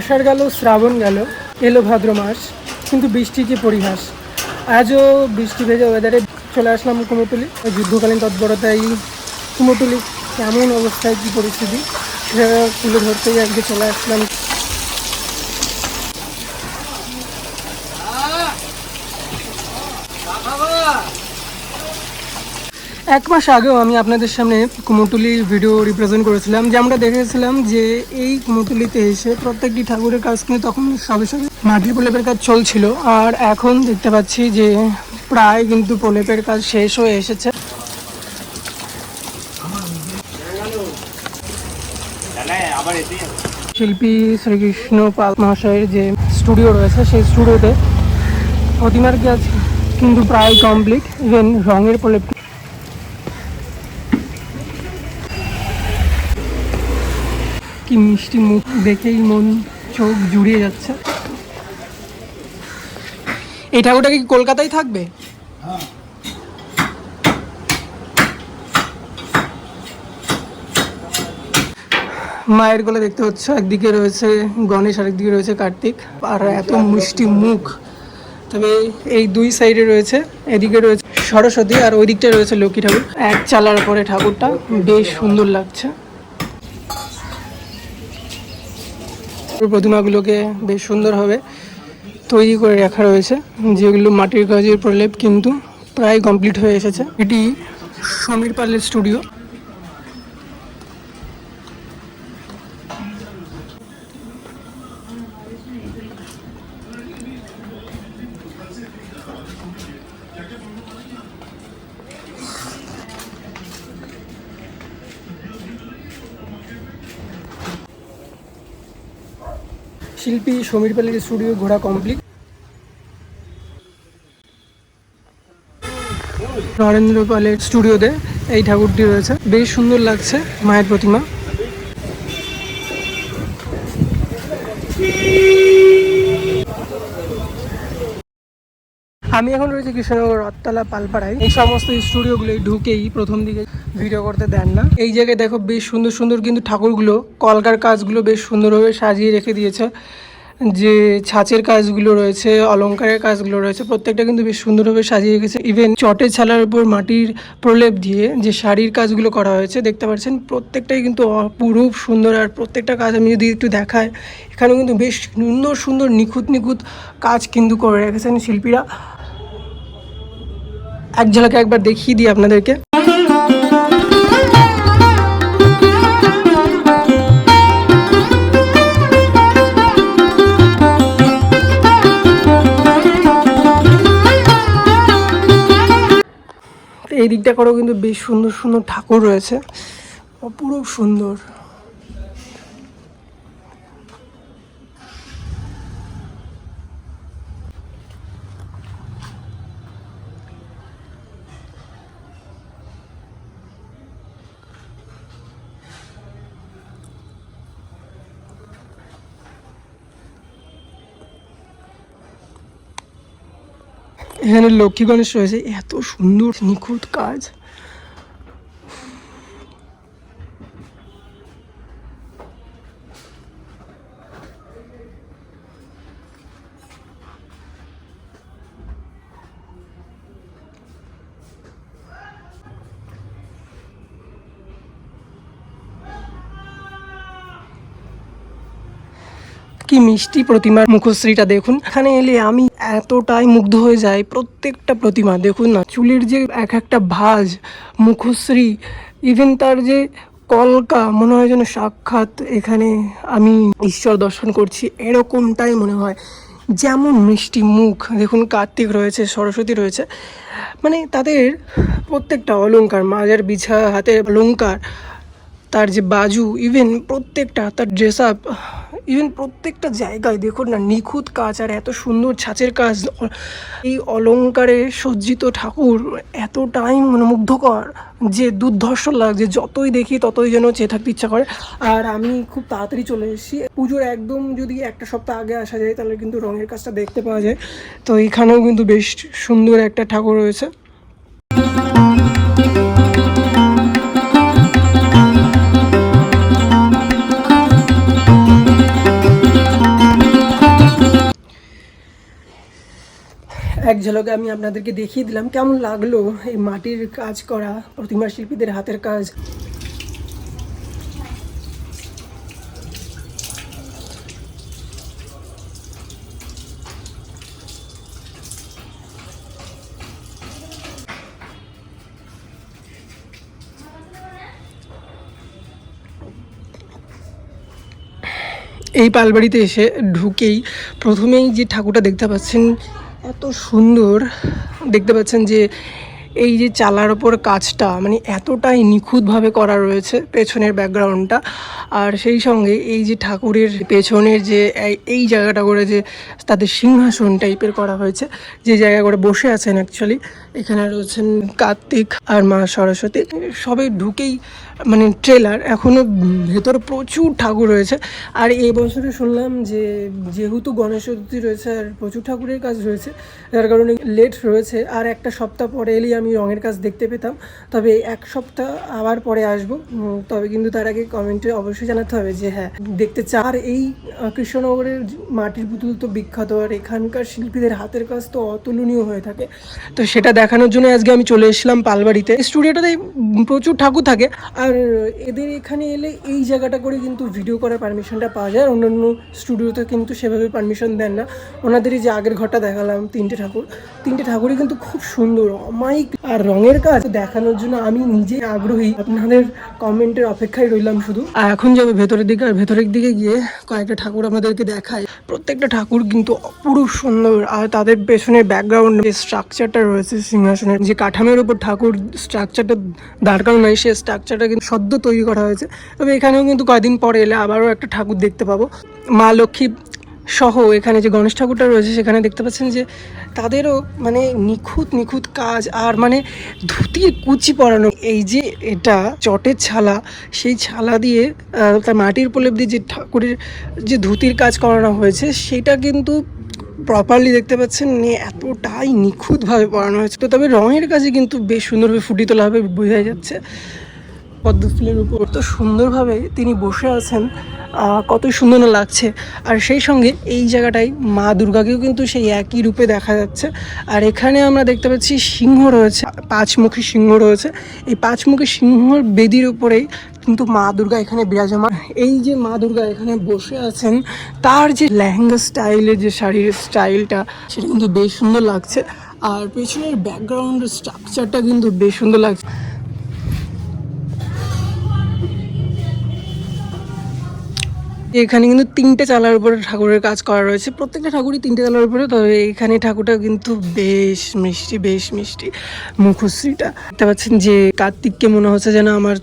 আষাঢ় গেল, শ্রাবণ গেল, এলো ভাদ্র মাস, কিন্তু বৃষ্টি যে পরিহাস? আজও বৃষ্টি ভেজে ওয়েদারে চলে আসলাম কুমোরটুলি। যুদ্ধকালীন তৎপরতায় কুমোটুলি কেমন অবস্থায় কী পরিস্থিতি, সেটা তুলে ধরতেই আজকে চলে আসলাম এক মাস আগেও আমি আপনাদের সামনে কুমোরটুলি ভিডিও রিপ্রেজেন্ট করেছিলাম, যে আমরা দেখেছিলাম যে এই কুমোরটুলিতে এসে প্রত্যেকটি ঠাকুরের কাজ কিন্তু তখন সবে সবে মাটির প্রলেপের কাজ চলছিল। আর এখন দেখতে পাচ্ছি যে প্রায় কিন্তু প্রলেপের কাজ শেষ হয়ে এসেছে। শিল্পী শ্রীকৃষ্ণ পাল মহাশয়ের যে স্টুডিও রয়েছে, সেই স্টুডিওতে প্রতিমার কাজ কিন্তু প্রায় কমপ্লিট ইভেন রঙের প্রলেপ কি মিষ্টি মুখ দেখেই মন, চোখ জুড়িয়ে যাচ্ছে। এই ঠাকুরটা কি কলকাতায় থাকবে? মায়ের গলে দেখতে হচ্ছে একদিকে রয়েছে গণেশ, আরেকদিকে রয়েছে কার্তিক। আর এত মিষ্টি মুখ। তবে এই দুই সাইডে রয়েছে, এদিকে রয়েছে সরস্বতী আর ওই দিকটা রয়েছে লক্ষ্মী ঠাকুর। এক চালার পরে ঠাকুরটা, বেশ সুন্দর লাগছে। প্রতিমাগুলোকে বেশ সুন্দরভাবে তৈরি করে রাখা রয়েছে। যেগুলো মাটির কাজের প্রলেপ কিন্তু প্রায় কমপ্লিট হয়ে এসেছে। এটি সমীর পালের স্টুডিও শিল্পী সমীর পালের স্টুডিও ঘোরা কমপ্লিট নরেন্দ্র পালের স্টুডিওতে এই ঠাকুরটি রয়েছে। বেশ সুন্দর লাগছে মায়ের প্রতিমা। আমি এখন রয়েছে কৃষ্ণনগর রথতলা পালপাড়ায়। এই সমস্ত স্টুডিওগুলো ঢুকেই প্রথম দিকে ভিডিও করতে দেন না। এই জায়গায় দেখো বেশ সুন্দর সুন্দর কিন্তু ঠাকুরগুলো, কলকার কাজগুলো বেশ সুন্দরভাবে সাজিয়ে রেখে দিয়েছে। যে ছাঁচের কাজগুলো রয়েছে অলংকারের কাজগুলো রয়েছে, প্রত্যেকটা কিন্তু বেশ সুন্দরভাবে সাজিয়ে রেখেছে। ইভেন চটের ছালার উপর মাটির প্রলেপ দিয়ে যে শাড়ির কাজগুলো করা হয়েছে, দেখতে পাচ্ছেন প্রত্যেকটাই কিন্তু অপরূপ সুন্দর। আর প্রত্যেকটা কাজ আমি যদি একটু দেখাই, এখানেও কিন্তু বেশ সুন্দর সুন্দর নিখুঁত নিখুঁত কাজ কিন্তু করে রেখেছেন শিল্পীরা। এক ঝলকে একবার দেখিয়ে দিই আপনাদেরকে। এই দিকটা করেও কিন্তু বেশ সুন্দর সুন্দর ঠাকুর রয়েছে। অপূরূপ সুন্দর। এখানে লক্ষ্মী গণেশ রয়েছে। এত সুন্দর, নিখুঁত কাজ। কি মিষ্টি প্রতিমার মুখশ্রীটা দেখুন। এখানে এলে আমি এতটাই মুগ্ধ হয়ে যায় প্রত্যেকটা প্রতিমা। দেখুন না, চুলের যে এক একটা ভাঁজ, মুখশ্রী ইভেন তার যে কলকা, মনে হয় যেন সাক্ষাৎ এখানে আমি ঈশ্বর দর্শন করছি, এরকমটাই মনে হয়। যেমন মিষ্টি মুখ, দেখুন কার্তিক রয়েছে, সরস্বতী রয়েছে মানে তাদের প্রত্যেকটা অলঙ্কার মাজার বিছা, হাতের অলঙ্কার তার যে বাজু ইভেন প্রত্যেকটা, তার ড্রেস আপ ইভেন প্রত্যেকটা জায়গায় দেখুন না, নিখুঁত কাজ আর এত সুন্দর ছাঁচের কাজ, এই অলঙ্কারে সজ্জিত ঠাকুর এত এতটাই মনোমুগ্ধকর যে দুর্ধর্ষ লাগছে, যতই দেখি ততই যেন চেয়ে থাকতে ইচ্ছা করে। আর আমি খুব তাড়াতাড়ি চলে এসেছি। পুজোর একদম যদি একটা সপ্তাহ আগে আসা যায় তাহলে কিন্তু রঙের কাজটা দেখতে পাওয়া যায়। তো এখানেও কিন্তু বেশ সুন্দর একটা ঠাকুর রয়েছে। এক ঝলকে আমি আপনাদেরকে দেখিয়ে দিলাম কেমন লাগল এই মাটির কাজ করা, প্রতিমা শিল্পীদের হাতের কাজ। এই পালবাড়িতে এসে ঢুকেই প্রথমেই যে ঠাকুরটা দেখতে পাচ্ছেন এত সুন্দর দেখতে পাচ্ছেন যে এই যে চালার ওপর কাজটা মানে এতটাই নিখুঁতভাবে করা রয়েছে পেছনের ব্যাকগ্রাউন্ডটা আর সেই সঙ্গে এই যে ঠাকুরের পেছনের যে এই- জায়গাটা করে যে তাদের সিংহাসন টাইপের করা হয়েছে, যে জায়গা করে বসে আছেন অ্যাকচুয়ালি এখানে রয়েছেন কার্তিক আর মা সরস্বতী। সবে ঢুকেই মানে ট্রেলার এখনও ভেতরে প্রচুর ঠাকুর রয়েছে। আর এই বছরে শুনলাম যে যেহেতু গণেশ চতুর্থী রয়েছে আর প্রচুর ঠাকুরের কাজ রয়েছে যার কারণে লেট রয়েছে। আর একটা সপ্তাহ পরে এলেই আমি রঙের কাজ দেখতে পেতাম। তবে এক সপ্তাহ আবার পরে আসব। তবে কিন্তু তার আগে কমেন্টে অবশ্যই জানাতে হবে যে হ্যাঁ দেখতে চা আর এই কৃষ্ণনগরের মাটির পুতুল তো বিখ্যাত। আর এখানকার শিল্পীদের হাতের কাজ তো অতুলনীয় হয়ে থাকে। তো সেটা দেখানোর জন্য আজকে আমি চলে এসেছিলাম পালবাড়িতে। স্টুডিওটাতে প্রচুর ঠাকুর থাকে। আর এদের এখানে এলে এই জায়গাটা করে কিন্তু ভিডিও করার পারমিশনটা পাওয়া যায়। অন্যান্য স্টুডিওতে কিন্তু সেভাবে পারমিশন দেন না। ওনাদেরই যে আগের ঘরটা দেখালাম, তিনটে ঠাকুর। তিনটে ঠাকুরই কিন্তু খুব সুন্দর, অমায়িক আর রঙের কাজ। দেখানোর জন্য আমি নিজে আগ্রহী। আপনাদের কমেন্টের অপেক্ষায় রইলাম শুধু। আর এখন যাবে ভেতরের দিকে। আর ভেতরের দিকে গিয়ে কয়েকটা ঠাকুর আপনাদেরকে দেখায় প্রত্যেকটা ঠাকুর কিন্তু অপরূপ সুন্দর, আর তাদের পেছনে ব্যাকগ্রাউন্ড যে স্ট্রাকচারটা রয়েছে সিংহাসনের, যে কাঠামের উপর ঠাকুর স্ট্রাকচারটা দাঁড় করানো হয়, সেই স্ট্রাকচারটা কিন্তু সদ্য তৈরি করা হয়েছে। তবে এখানেও কিন্তু কয়দিন পরে এলে আবারও একটা ঠাকুর দেখতে পাবো। মা লক্ষ্মী সহ এখানে যে গণেশ ঠাকুরটা রয়েছে, সেখানে দেখতে পাচ্ছেন যে তাদেরও মানে নিখুঁত নিখুঁত কাজ আর মানে ধুতির কুচি পরানো। এই যে এটা চটের ছালা, সেই ছালা দিয়ে তার মাটির দিয়ে যে ঠাকুরের যে ধুতির কাজ করানো হয়েছে, সেটা কিন্তু প্রপারলি দেখতে পাচ্ছেন নিয়ে এতটাই নিখুঁতভাবে পড়ানো হয়েছে। তো তবে রঙের কাজে কিন্তু বেশ সুন্দরভাবে ফুটিয়ে তোলাভাবে বোঝা যাচ্ছে। পদ্ম ফুলের উপর। তো সুন্দরভাবে তিনি বসে আছেন কত সুন্দর লাগছে। আর সেই সঙ্গে এই জায়গাটায় মা দুর্গাকেও কিন্তু সেই একই রূপে দেখা যাচ্ছে। আর এখানে আমরা দেখতে পাচ্ছি সিংহ রয়েছে, পাঁচমুখী সিংহ রয়েছে। এই পাঁচমুখী সিংহর বেদির উপরেই কিন্তু মা দুর্গা এখানে বিরাজমান। এই যে মা দুর্গা এখানে বসে আছেন, তার যে লেহেঙ্গা স্টাইলের যে শাড়ির স্টাইলটা, সেটা কিন্তু বেশ সুন্দর লাগছে। আর পেছনের ব্যাকগ্রাউন্ড স্ট্রাকচারটা কিন্তু বেশ সুন্দর লাগছে। এখানে কিন্তু তিনটে চালার উপরে ঠাকুরের কাজ করা রয়েছে। প্রত্যেকটা ঠাকুরই তিনটে চালার উপরে, তবে এখানে ঠাকুরটা কিন্তু বেশ মিষ্টি বেশ মিষ্টি মুখশ্রীটা। দেখতে পাচ্ছেন যে কার্তিককে মনে হচ্ছে যেন আমার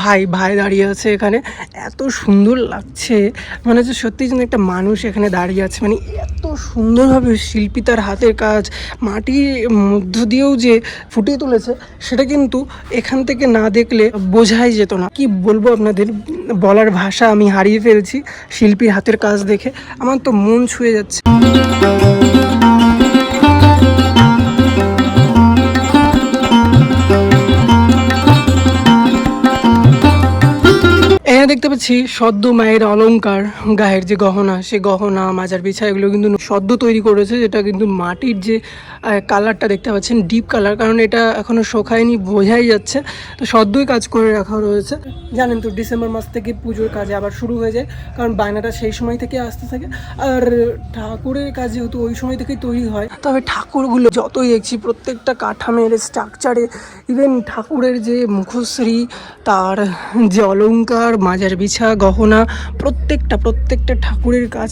ভাই ভাই দাঁড়িয়ে আছে এখানে। এত সুন্দর লাগছে। মানে হচ্ছে সত্যি যেন একটা মানুষ এখানে দাঁড়িয়ে আছে। মানে এত সুন্দরভাবে শিল্পী তার হাতের কাজ মাটির মধ্য দিয়েও যে ফুটিয়ে তুলেছে, সেটা কিন্তু এখান থেকে না দেখলে বোঝাই যেত না। কি বলব আপনাদের? বলার ভাষা আমি হারিয়ে ফেলছি। শিল্পীর হাতের কাজ দেখে আমার তো মন ছুঁয়ে যাচ্ছে। এখানে সদ্য মায়ের অলঙ্কার, গায়ের যে গহনা, সে গহনা, মাজার বিছা, এগুলো কিন্তু সদ্য তৈরি করেছে, যেটা কিন্তু মাটির যে কালারটা দেখতে পাচ্ছেন, ডিপ কালার, কারণ এটা এখনও শোকায়নি, বোঝাই যাচ্ছে। তো সদ্যই কাজ করে রাখা রয়েছে। জানেন তো, ডিসেম্বর মাস থেকে পুজোর কাজ আবার শুরু হয়ে যায়, কারণ বায়নাটা সেই সময় থেকে আসতে থাকে। আর ঠাকুরের কাজ যেহেতু ওই সময় থেকেই তৈরি হয়, তবে ঠাকুরগুলো যতই দেখছি, প্রত্যেকটা কাঠামের স্ট্রাকচারে ইভেন ঠাকুরের যে মুখশ্রী, তার যে অলঙ্কার, মাজার বিছা গহনা প্রত্যেকটা প্রত্যেকটা ঠাকুরের কাজ।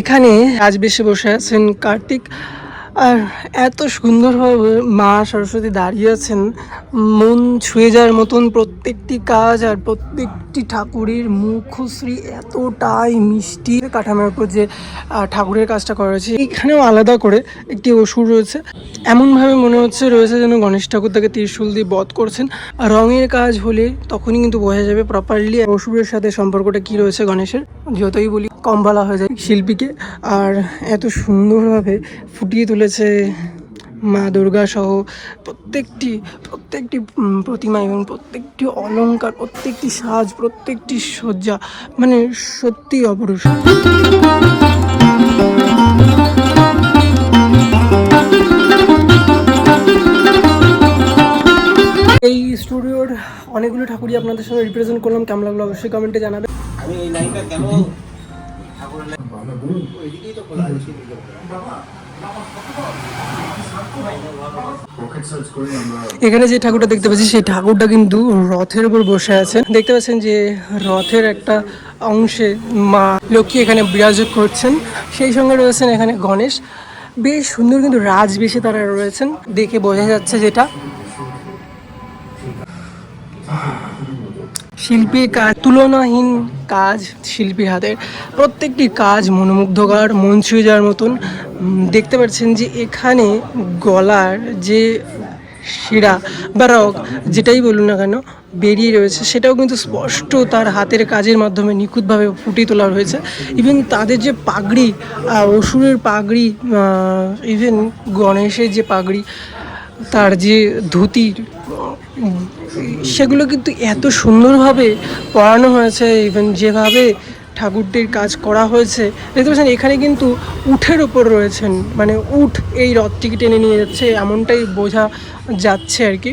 এখানে আজ রাজবেশে বসে আছেন কার্তিক। আর এত সুন্দরভাবে মা সরস্বতী দাঁড়িয়ে আছেন মন ছুঁয়ে যাওয়ার মতন প্রত্যেকটি কাজ আর প্রত্যেকটি ঠাকুরের মুখশ্রী এতটাই মিষ্টি। কাঠামোর উপর যে ঠাকুরের কাজটা করা হয়েছে। এখানেও আলাদা করে একটি অসুর রয়েছে। এমনভাবে মনে হচ্ছে রয়েছে যেন গণেশ ঠাকুর তাকে ত্রিশূল দিয়ে বধ করছেন। রঙের কাজ হলে তখনই কিন্তু বোঝা যাবে প্রপারলি অসুরের সাথে সম্পর্কটা কি রয়েছে গণেশের। যতই বলি কম বলা হয়ে যায় শিল্পীকে। আর এত সুন্দরভাবে ফুটিয়ে তুলেছে মা দুর্গা সহ প্রত্যেকটি প্রত্যেকটি প্রতিমা এবং প্রত্যেকটি অলঙ্কার প্রত্যেকটি সাজ, প্রত্যেকটি সজ্জা মানে সত্যি অপরূপ। এই স্টুডিওর অনেকগুলো ঠাকুরই আপনাদের সঙ্গে রিপ্রেজেন্ট করলাম। কেমন লাগল অবশ্যই কমেন্টে জানাবেন। আমি এই লাইনটা কেন এখানে যে ঠাকুরটা দেখতে পাচ্ছি, সেই ঠাকুরটা কিন্তু রথের উপর বসে আছে দেখতে পাচ্ছেন যে রথের একটা অংশে মা লক্ষ্মী এখানে বিরাজ করছেন। সেই সঙ্গে রয়েছেন এখানে গণেশ। বেশ সুন্দর কিন্তু রাজবেশে তারা রয়েছেন। দেখে বোঝা যাচ্ছে যেটা। শিল্পীর কাজ, তুলনাহীন কাজ শিল্পীর হাতের প্রত্যেকটি কাজ মনোমুগ্ধকর, মন ছুঁয়ে যাওয়ার মতন। দেখতে পাচ্ছেন যে এখানে গলার যে শিরা বা রগ, যেটাই বলুন না কেন, বেরিয়ে রয়েছে। সেটাও কিন্তু স্পষ্ট তার হাতের কাজের মাধ্যমে নিখুঁতভাবে ফুটিয়ে তোলা হয়েছে। ইভেন তাদের যে পাগড়ি অসুরের পাগড়ি ইভেন গণেশের যে পাগড়ি তার যে ধুতির সেগুলো কিন্তু এত সুন্দরভাবে পড়ানো হয়েছে ইভেন যেভাবে ঠাকুরটির কাজ করা হয়েছে। দেখতে পাচ্ছেন, এখানে কিন্তু উঠের ওপর রয়েছেন মানে উঠ এই রথটিকে টেনে নিয়ে যাচ্ছে, এমনটাই বোঝা যাচ্ছে আর কি।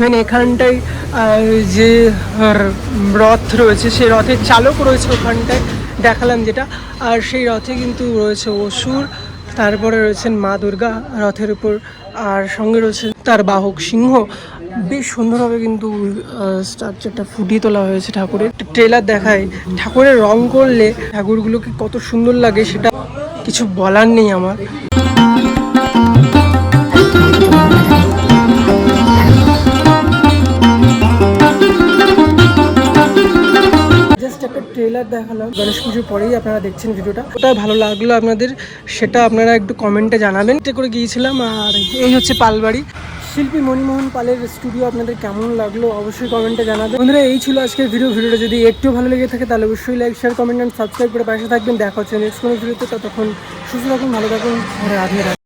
মানে এখানটায় যে রথ রয়েছে, সেই রথের চালক রয়েছে ওখানটায়, দেখালাম যেটা। আর সেই রথে কিন্তু রয়েছে অসুর তারপরে রয়েছেন মা দুর্গা রথের উপর, আর সঙ্গে রয়েছে তার বাহক সিংহ। বেশ সুন্দরভাবে কিন্তু স্ট্রাকচারটা ফুটিয়ে তোলা হয়েছে ঠাকুরের। ট্রেলার দেখায়, ঠাকুরের রং করলে ঠাকুরগুলোকে কত সুন্দর লাগে সেটা কিছু বলার নেই আমার। ট্রেলার দেখালাম। গণেশ পুজোর পরেই আপনারা দেখছেন ভিডিওটা। ওটা ভালো লাগল আপনাদের সেটা আপনারা একটু কমেন্টে জানাবেন। এটা করে গিয়েছিলাম আর এই হচ্ছে পালবাড়ি। শিল্পী মণিমোহন পালের স্টুডিও আপনাদের কেমন লাগল অবশ্যই কমেন্টে জানাবেন। বন্ধুরা, এই ছিল আজকের ভিডিও ভিডিওটা যদি একটু ভালো লেগে থাকে তাহলে অবশ্যই like share comment and subscribe করে পাশে থাকবেন। দেখা হচ্ছে নেক্সট কোনো ভিডিওতে ততক্ষণ সুস্থ থাকুন, ভালো থাকুন। রাধে।